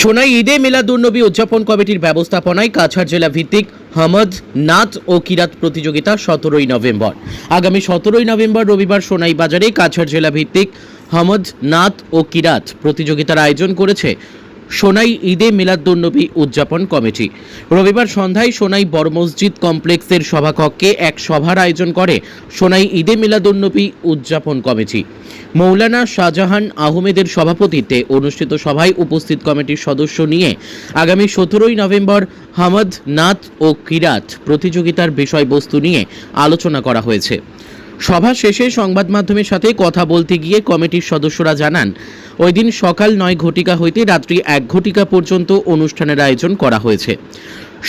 সোনাই ঈদে মিলাদুন্নবী উদযাপন কমিটির ব্যবস্থাপনায় কাছাড় জেলা ভিত্তিক হামদ নাথ ও কিরাত প্রতিযোগিতা সতেরোই নভেম্বর। আগামী সতেরোই নভেম্বর রবিবার সোনাই বাজারে কাছাড় জেলা ভিত্তিক হামদ নাথ ও কিরাত প্রতিযোগিতার আয়োজন করেছে সোনাই ঈদে মিলাদুন্নবী উদযাপন কমিটি। রবিবার সন্ধ্যায় সোনাই বড় মসজিদ কমপ্লেক্সের সভাকক্ষে এক সভার আয়োজন করে সোনাই ঈদে মিলাদুন্নবী উদযাপন কমিটি। মৌলানা শাহজাহান আহমেদের সভাপতিত্বে অনুষ্ঠিত সভায় উপস্থিত কমিটির সদস্য নিয়ে আগামী সতেরোই নভেম্বর হামদ নাত ও কিরাত প্রতিযোগিতার বিষয়বস্তু নিয়ে আলোচনা করা হয়েছে। সভা শেষে সংবাদ মাধ্যমের সাথে কথা বলতে গিয়ে কমিটির সদস্যরা জানান, ওই দিন সকাল নয় ঘটিকা হইতে রাত্রি এক ঘটিকা পর্যন্ত অনুষ্ঠানের আয়োজন করা হয়েছে।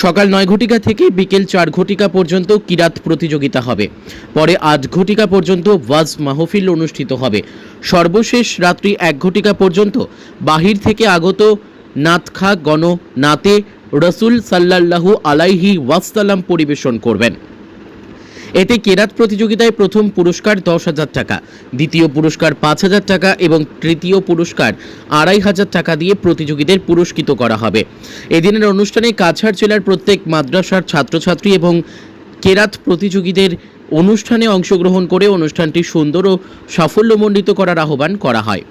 সকাল নয় ঘটিকা থেকে বিকেল চার ঘটিকা পর্যন্ত কিরাত প্রতিযোগিতা হবে। পরে আট ঘটিকা পর্যন্ত ওয়াজ মাহফিল অনুষ্ঠিত হবে। সর্বশেষ রাত্রি এক ঘটিকা পর্যন্ত বাহির থেকে আগত নাতখা গণ নাতে রসুল সাল্লাল্লাহু আলাইহি ওয়াসাল্লাম পরিবেশন করবেন। এতে কেরাত প্রতিযোগিতায় প্রথম পুরস্কার দশ হাজার টাকা, দ্বিতীয় পুরস্কার পাঁচ হাজার টাকা এবং তৃতীয় পুরস্কার আড়াই হাজার টাকা দিয়ে প্রতিযোগীদের পুরস্কৃত করা হবে। এদিনের অনুষ্ঠানে কাছাড় জেলার প্রত্যেক মাদ্রাসার ছাত্রছাত্রী এবং কেরাত প্রতিযোগীদের অনুষ্ঠানে অংশগ্রহণ করে অনুষ্ঠানটি সুন্দর ও সাফল্যমণ্ডিত করার আহ্বান করা হয়।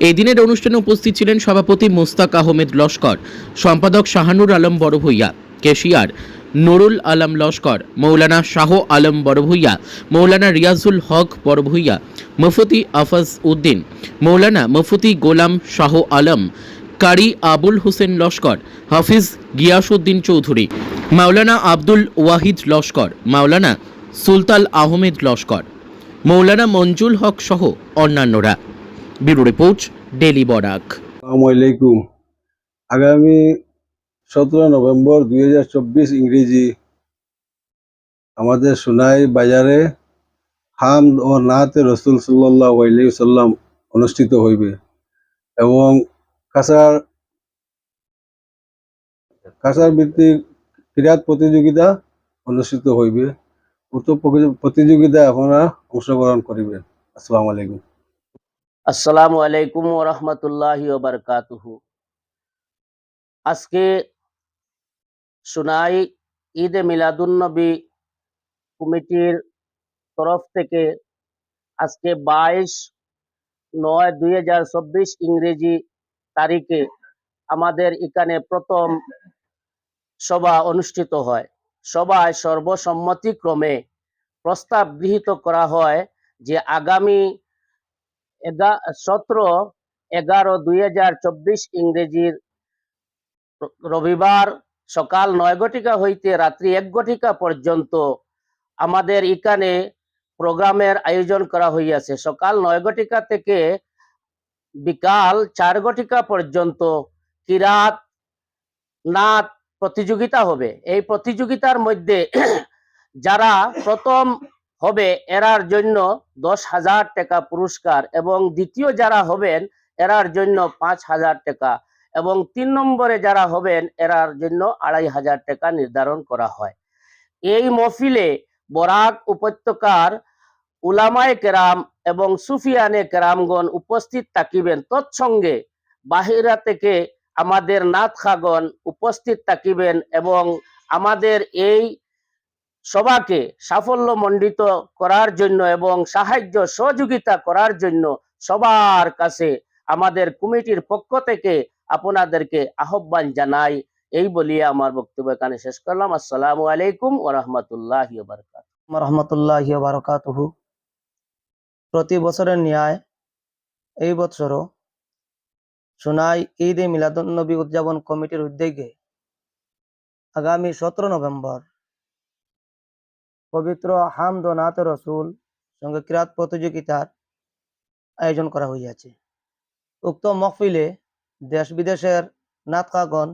এদিনের অনুষ্ঠানে উপস্থিত ছিলেন সভাপতি মোস্তাক আহমেদ লস্কর, সম্পাদক শাহানুর আলম বড়ভূইয়া, কেশিয়ার নুরুল আলম লস্কর, মৌলানা শাহ আলম বড়ভূইয়া মৌলানা রিয়াজুল হক বড়ভূইয়া মুফতি আফাজ উদ্দিন, মৌলানা মুফতি গোলাম শাহ আলম, কারি আবুল হোসেন লস্কর, হাফিজ গিয়াসউদ্দিন চৌধুরী মাওলানা আব্দুল ওয়াহিদ লস্কর মাওলানা সুলতাল আহমেদ লস্কর, মৌলানা মঞ্জুল হক সহ অন্যান্যরা। Bureau report daily Barak. আলাইকুম। আগামী সতেরো নভেম্বর দুই হাজার চব্বিশ ইংরেজি। আমাদের সোনাই বাজারে হাম ও নাতে রসুল সাল্লাহ সাল্লাম অনুষ্ঠিত হইবে এবং কাছার কাছার ভিত্তিক ক্রীড়াত প্রতিযোগিতা অনুষ্ঠিত হইবে। উক্ত প্রতি- প্রতিযোগিতায় আপনারা অংশগ্রহণ করিবেন। আসসালামু আলাইকুম। আসসালামু আলাইকুম রহমতুল্লাহ বারকাতুহু। আজকে সুনাই ঈদ মিলাদুন্নবী কমিটির তরফ থেকে আজকে বাইশ নয় দুই হাজার চব্বিশ ইংরেজি তারিখে আমাদের এখানে প্রথম সভা অনুষ্ঠিত হয়। সভায় সর্বসম্মতিক্রমে প্রস্তাব গৃহীত করা হয় যে আগামী সতেরো এগারো দুই হাজার ইংরেজির রবিবার সকাল নয় ঘটিকা হইতে রাত্রি এক ঘটিকা পর্যন্ত আমাদের এখানে প্রোগ্রামের আয়োজন করা হইয়াছে। সকাল নয় ঘটিকা থেকে বিকাল চার ঘটিকা পর্যন্ত কিরাত নাচ প্রতিযোগিতা হবে? এই প্রতিযোগিতার মধ্যে যারা প্রথম হবে এরার জন্য দশ হাজার টাকা পুরস্কার এবং দ্বিতীয় যারা হবেন এরার জন্য পাঁচ হাজার টাকা। এবং তিন নম্বরে যারা হবেন, এরার জন্য আড়াই হাজার টাকা নির্ধারণ করা হয়। এই মফিলে বরাক উপত্যকার উলামায়ে কেরাম এবং সুফিয়ানে কেরামগণ উপস্থিত থাকিবেন। তৎসঙ্গে বাহিরা থেকে আমাদের নাথখাগণ উপস্থিত থাকিবেন এবং আমাদের এই সভাকে সাফল্য সাফল্যমণ্ডিত করার জন্য এবং সাহায্য সহযোগিতা করার জন্য সবার কাছে আমাদের কমিটির পক্ষ থেকে আপনাদেরকে আহ্বান জানাই। এই বলিয়ে আমার বক্তব্য এখানে শেষ করলাম। আসসালামু আলাইকুম ও রহমতুল্লাহ রহমতুল্লাহ বারকাতুহু। প্রতি বছরের ন্যায় এই বছরও সোনাই ঈদ এ মিলাদুন্নবী উদযাপন কমিটির উদ্যোগে আগামী সতেরো নভেম্বর পবিত্র হামদ ও নাত রসুল সঙ্গে কিরাত প্রতিযোগিতার আয়োজন করা হইয়াছে। উক্ত মহফিলে দেশ বিদেশের নাতকাগণ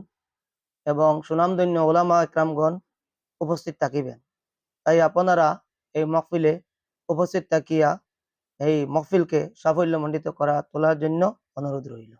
এবং সুনামধন্য ওলামা একরামগণ উপস্থিত থাকিবেন। তাই আপনারা এই মকফিলে উপস্থিত থাকিয়া এই মহফিলকে সাফল্যমণ্ডিত করা তোলার জন্য অনুরোধ রইল।